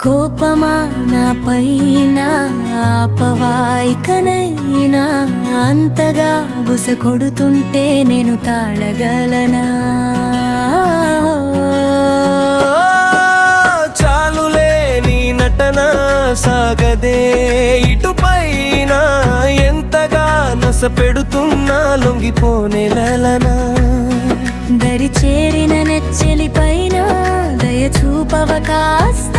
కోపమా నా పైన ఆపవాయికనైనా అంతగా బుస కొడుతుంటే నేను తాళగలనా? చాలులే నీ నటన సాగదే ఇటు పైన ఎంతగా నస పెడుతున్నా లొంగిపోనేలనా దరి చేరిన నెచ్చెలి పైన దయ చూపవ కాస్తైనా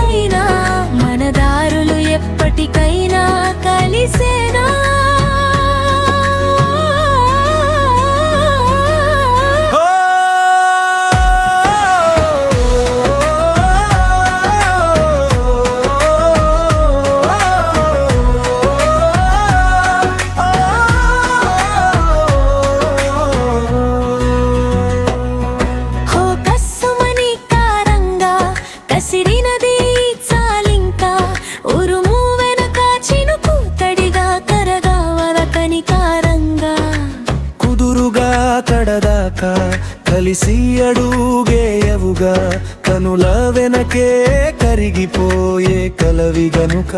మన దారులు ఎప్పటికైనా కలిసే కుదురుగా కడదాకా కలిసి అడుగేయవుగా కనుల వెనకే కరిగిపోయే కలవి గనుక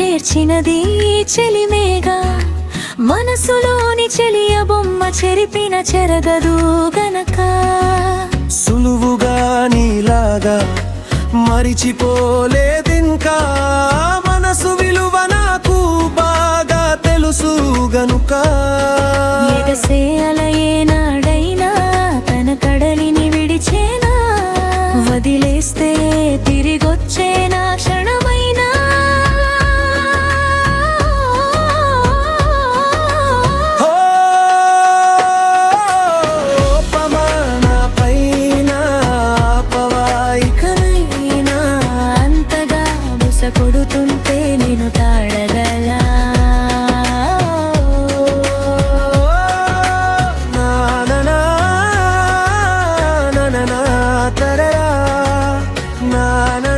చేర్చినది చెలిమేగా మనసులోని చెలియ బొమ్మ చెరిపిన చెరగదు గనక. సులువుగా నీలాగా మరిచిపోలేదింకా. మనసు విలువ నాకు బాగా తెలుసు గనుక. ఎగసే sana